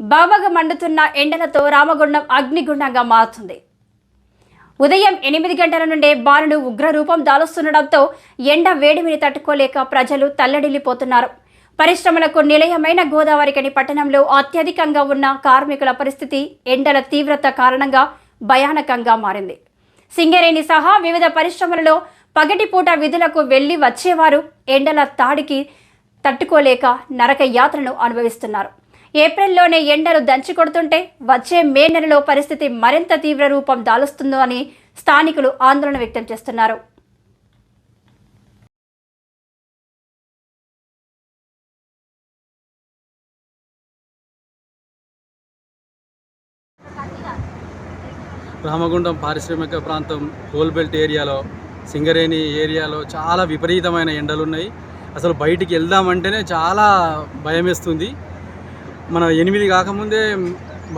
బావగా మండుతున్న ఎండలతో రామగుండం అగ్నిగుండంగా మారుతుంది. ఉదయం ఎనిమిది గంటల నుండే బాలుడు ఉగ్రరూపం దాలుస్తుండటంతో ఎండ వేడిమిని తట్టుకోలేక ప్రజలు తల్లడిల్లిపోతున్నారు. పరిశ్రమలకు నిలయమైన గోదావరికని పట్టణంలో అత్యధికంగా ఉన్న కార్మికుల పరిస్థితి ఎండల తీవ్రత కారణంగా భయానకంగా మారింది. సింగరేణి సహా వివిధ పరిశ్రమలలో పగటిపూట విధులకు వెళ్ళి వచ్చేవారు ఎండల తాడికి తట్టుకోలేక నరక యాత్రను అనుభవిస్తున్నారు. ఏప్రిల్లోనే ఎండలు దంచి కొడుతుంటే వచ్చే మే నెలలో పరిస్థితి మరింత తీవ్ర రూపం దాలుస్తుందో అని స్థానికులు ఆందోళన వ్యక్తం చేస్తున్నారు. రామగుండం పారిశ్రామిక ప్రాంతం కోల్బెల్ట్ ఏరియాలో సింగరేణి ఏరియాలో చాలా విపరీతమైన ఎండలు ఉన్నాయి అసలు బయటికి వెళ్దామంటేనే చాలా భయం వేస్తుంది మన ఎనిమిది కాకముందే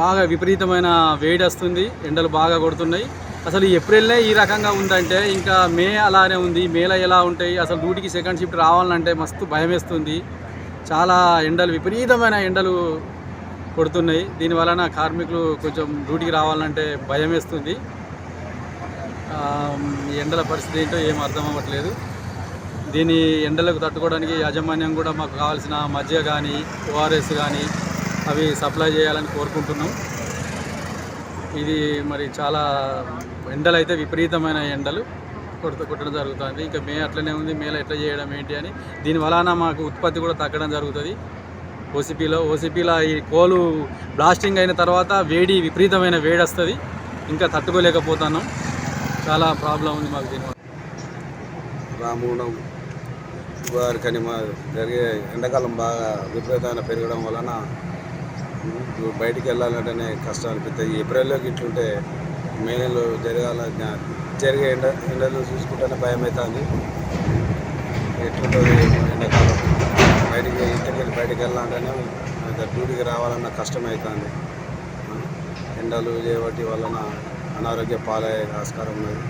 బాగా విపరీతమైన వేడి వస్తుంది ఎండలు బాగా కొడుతున్నాయి. అసలు ఏప్రిల్నే ఈ రకంగా ఉందంటే ఇంకా మే అలానే ఉంది. మేలో ఎలా ఉంటాయి? అసలు డ్యూటీకి సెకండ్ షిఫ్ట్ రావాలంటే మస్తు భయం వేస్తుంది చాలా ఎండలు విపరీతమైన ఎండలు కొడుతున్నాయి. దీని వలన కార్మికులు కొంచెం డ్యూటీకి రావాలంటే భయం వేస్తుంది ఎండల పరిస్థితి ఏంటో ఏం అర్థం అవ్వట్లేదు. దీని ఎండలకు తట్టుకోవడానికి యాజమాన్యం కూడా మాకు కావాల్సిన మధ్య కానీ ఓఆర్ఎస్ కానీ అవి సప్లై చేయాలని కోరుకుంటున్నాం. ఇది మరి చాలా ఎండలు అయితే విపరీతమైన ఎండలు కొడుతూ కొట్టడం జరుగుతుంది. ఇంకా మే అట్లనే ఉంది. మేలో ఎట్లా చేయడం ఏంటి అని. దీని వలన మాకు ఉత్పత్తి కూడా తగ్గడం జరుగుతుంది. ఓసిపిలో ఓసిపిలో ఈ కోలు బ్లాస్టింగ్ అయిన తర్వాత వేడి విపరీతమైన వేడి వస్తుంది. ఇంకా తట్టుకోలేకపోతున్నాం. చాలా ప్రాబ్లం ఉంది మాకు దీనివల్ల. రామూడం వారికని మా జరిగే ఎండాకాలం బాగా విపరీతమైన పెరగడం వలన బయటికి వెళ్ళాలంటేనే కష్టం అనిపిస్తుంది. ఏప్రిల్లోకి ఇట్లుంటే మే నెలలో జరగాల జరిగే ఎండ ఎండలు చూసుకుంటేనే భయం అవుతుంది ఎట్లుంటుంది ఎండాకాలం? బయటికి ఇంటికి వెళ్ళి బయటికి వెళ్ళాలంటేనే డ్యూటీకి రావాలన్న కష్టం అవుతుంది ఎండలు చేయబట్టి వలన అనారోగ్య పాలయ్యే ఆస్కారం ఉన్నది.